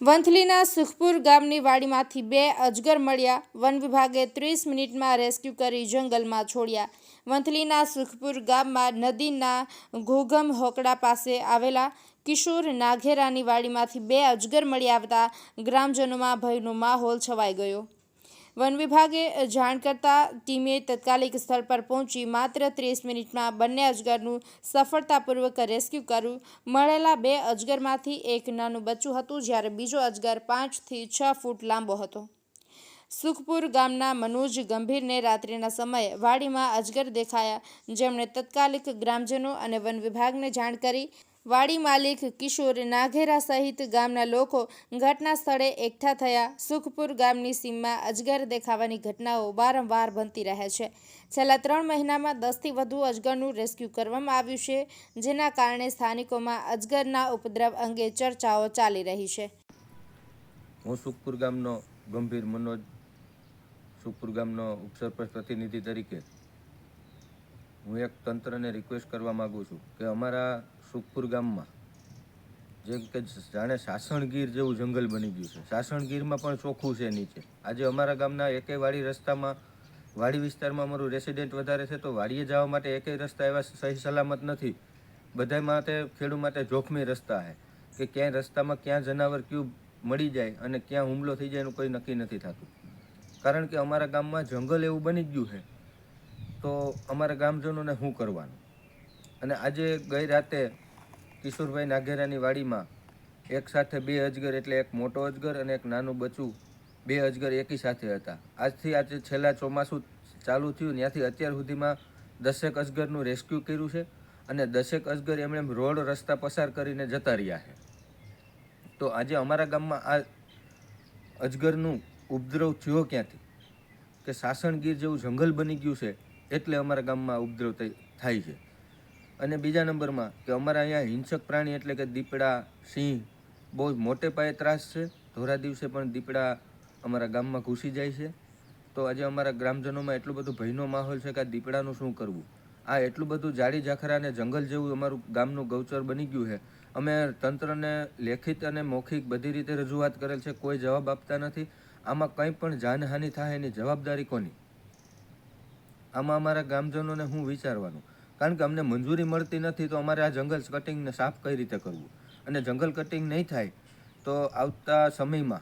વંથલીના સુખપુર ગામની વાડીમાંથી બે અજગર મળ્યા. વન વિભાગે ત્રીસ મિનિટમાં રેસ્ક્યુ કરી જંગલમાં છોડ્યા. વંથલીના સુખપુર ગામમાં નદીના ઘોઘમ હોકડા પાસે આવેલા કિશોર નાઘેરાની વાડીમાંથી બે અજગર મળી આવતા ગ્રામજનોમાં ભયનો માહોલ છવાઈ ગયો. વન વિભાગે જાણ કરતા ટીમે તત્કાલિક સ્થળ પર પહોંચી માત્ર ત્રીસ મિનિટમાં બંને અજગરનું સફળતાપૂર્વક રેસ્ક્યુ કર્યું. મળેલા બે અજગરમાંથી એક નાનું બચ્ચું હતું, જ્યારે બીજો અજગર પાંચથી છ ફૂટ લાંબો હતો. સુખપુર ગામના મનોજ ગંભીરને રાત્રિના સમયે વાડીમાં અજગર દેખાયા. જેમણે તત્કાલિક ગ્રામજનો અને વન વિભાગને જાણ કરી વાડી માલિક કિશોર નાઘેરા સહિત ગામના લોકો ઘટના સ્થળે એકઠા થયા. સુખપુર ગામની સીમમાં અજગર દેખાવાની ઘટનાઓ વારંવાર બનતી રહે છે. છેલ્લા ત્રણ મહિનામાં દસથી વધુ અજગરનું રેસ્ક્યુ કરવામાં આવ્યું છે, જેના કારણે સ્થાનિકોમાં અજગરના ઉપદ્રવ અંગે ચર્ચાઓ ચાલી રહી છે. હું સુખપુર ગામનો ગંભીર મનોજ, સુખપુર ગામનો ઉપસરપંચ પ્રતિનિધિ તરીકે હું એક તંત્રને રિક્વેસ્ટ કરવા માગું છું કે અમારા સુખપુર ગામમાં જે કે જાણે સાસણગીર જેવું જંગલ બની ગયું છે. સાસણગીરમાં પણ ચોખ્ખું છે નીચે. આજે અમારા ગામના એકેય વાડી રસ્તામાં, વાડી વિસ્તારમાં અમારું રેસિડેન્ટ વધારે છે તો વાડીએ જવા માટે એકેય રસ્તા એવા સહી સલામત નથી. બધા માટે, ખેડૂત માટે જોખમી રસ્તા છે કે ક્યાંય રસ્તામાં ક્યાં જનાવર ક્યુ મળી જાય અને ક્યાં હુમલો થઈ જાય એનું કોઈ નક્કી નથી થતું. કારણ કે અમારા ગામમાં જંગલ એવું બની ગયું છે તો અમારા ગામજનોને શું કરવાનું? અને આજે ગઈ રાતે કિશોરભાઈ નાઘેરાની વાડીમાં એક સાથે બે અજગર એટલે એક મોટો અજગર અને એક નાનું બચ્ચું બે અજગર એકી સાથે હતા. આજથી આજે છેલ્લા ચોમાસું ચાલુ થયું, ત્યાંથી અત્યાર સુધીમાં દસેક અજગરનું રેસ્ક્યુ કર્યું છે અને દસેક અજગર એમણે એમ રોડ રસ્તા પસાર કરીને જતા રહ્યા છે. તો આજે અમારા ગામમાં આ અજગરનું ઉપદ્રવ થયો ક્યાંથી? કે સાસણગીર જેવું જંગલ બની ગયું છે એટલે અમારા ગામમાં ઉપદ્રવ થાય છે. અને બીજા નંબરમાં કે અમારા અહીંયા હિંસક પ્રાણી એટલે કે દીપડા, સિંહ બહુ મોટે પાયે ત્રાસ છે. ધોરા દિવસે પણ દીપડા અમારા ગામમાં ઘૂસી જાય છે. તો આજે અમારા ગ્રામજનોમાં એટલું બધું ભયનો માહોલ છે કે આ દીપડાનું શું કરવું? આ એટલું બધું જાડી ઝાખરા અને જંગલ જેવું અમારું ગામનું ગૌચર બની ગયું છે. અમે તંત્રને લેખિત અને મૌખિક બધી રીતે રજૂઆત કરેલ છે, કોઈ જવાબ આપતા નથી. આમાં કંઈ પણ જાનહાનિ થાય એની જવાબદારી કોની? આમાં અમારા ગામજનોને હું વિચારવાનું? કારણ કે અમને મંજૂરી મળતી નથી, તો અમારે આ જંગલ કટિંગને સાફ કઈ રીતે કરવું? અને જંગલ કટિંગ નહીં થાય, તો આવતા સમયમાં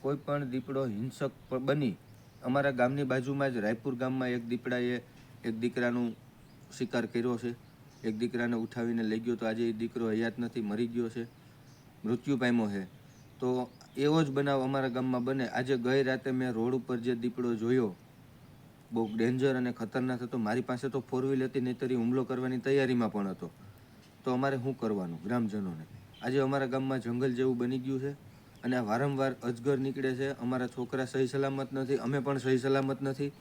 કોઈ પણ દીપડો હિંસક બની, અમારા ગામની બાજુમાં જ રાયપુર ગામમાં એક દીપડાએ એક દીકરાનું શિકાર કર્યો છે. એક દીકરાને ઉઠાવીને લઈ ગયો, તો આજે એ દીકરો હયાત નથી, મરી ગયો છે. મૃત્યુ પામ્યો છે. તો એવો જ બનાવ અમારા ગામમાં બને. આજે ગઈ રાતે મેં રોડ ઉપર જે દીપડો જોયો બહુ ડેન્જર અને ખતરનાક હતો. મારી પાસે તો ફોર વ્હીલ હતી નહીં તરી હુમલો કરવાની તૈયારીમાં પણ હતો. તો અમારે શું કરવાનું ગ્રામજનોને? આજે અમારા ગામમાં જંગલ જેવું બની ગયું છે અને આ વારંવાર અજગર નીકળે છે. અમારા છોકરા સહી સલામત નથી, અમે પણ સહી સલામત નથી.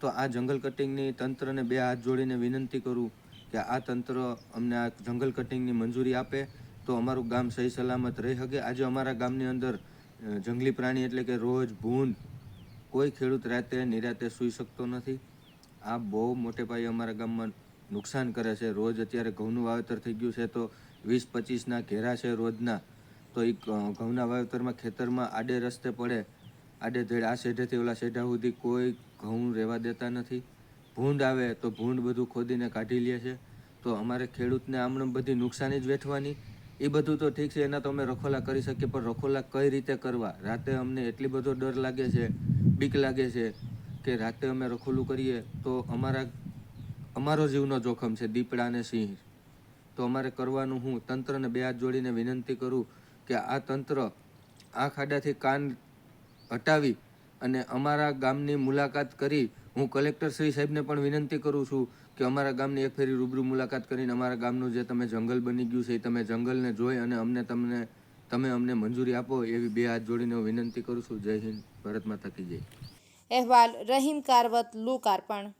તો આ જંગલ કટિંગની તંત્રને બે હાથ જોડીને વિનંતી કરું કે આ તંત્ર અમને આ જંગલ કટિંગની મંજૂરી આપે, તો અમારું ગામ સહી સલામત રહી શકે. આજે અમારા ગામની અંદર જંગલી પ્રાણી એટલે કે રોજ ભૂંડ કોઈ ખેડૂત રાતે નિરાતે સૂઈ શકતો નથી. આ બહુ મોટે પાયે અમારા ગામમાં નુકસાન કરે છે. રોજ અત્યારે ઘઉંનું વાવેતર થઈ ગયું છે તો વીસ પચીસના ઘેરા છે રોજના. તો એ ઘઉંના વાવેતરમાં ખેતરમાં આડે રસ્તે પડે, આડે ધેડ, આ શેઢેથી ઓલા શેઢા સુધી કોઈ ઘઉં રહેવા દેતા નથી. ભૂંડ આવે તો ભૂંડ બધું ખોદીને કાઢી લે છે. તો અમારે ખેડૂતને આમણે બધી નુકસાની જ વેઠવાની. એ બધું તો ઠીક છે, એના તો અમે રખોલા કરી શકીએ, પણ રખોલા કઈ રીતે કરવા? રાતે અમને એટલી બધો ડર લાગે છે બીક લાગે છે કે રાતે અમે રખોલું કરીએ તો અમારા, અમારો જીવનો જોખમ છે દીપડા અને સિંહ. તો અમારે કરવાનું હું તંત્રને બે હાથ જોડીને વિનંતી કરું કે આ તંત્ર આ ખાડાથી કાન હટાવી અને અમારા ગામની મુલાકાત કરી. હું કલેક્ટર શ્રી સાહેબને પણ વિનંતી કરું છું કે અમારા ગામની એક ફેરી રૂબરૂ મુલાકાત કરીને અમારા ગામનું જે તમે જંગલ બની ગયું છે એ તમે જંગલને જોઈ અને અમને તમને તમે અમને મંજૂરી આપો એવી બે હાથ જોડીને વિનંતી કરું છું. જય હિન્દ. ભારત માતા કી જય. અહેવાલ, રહીમ કારવત લોકાર્પણ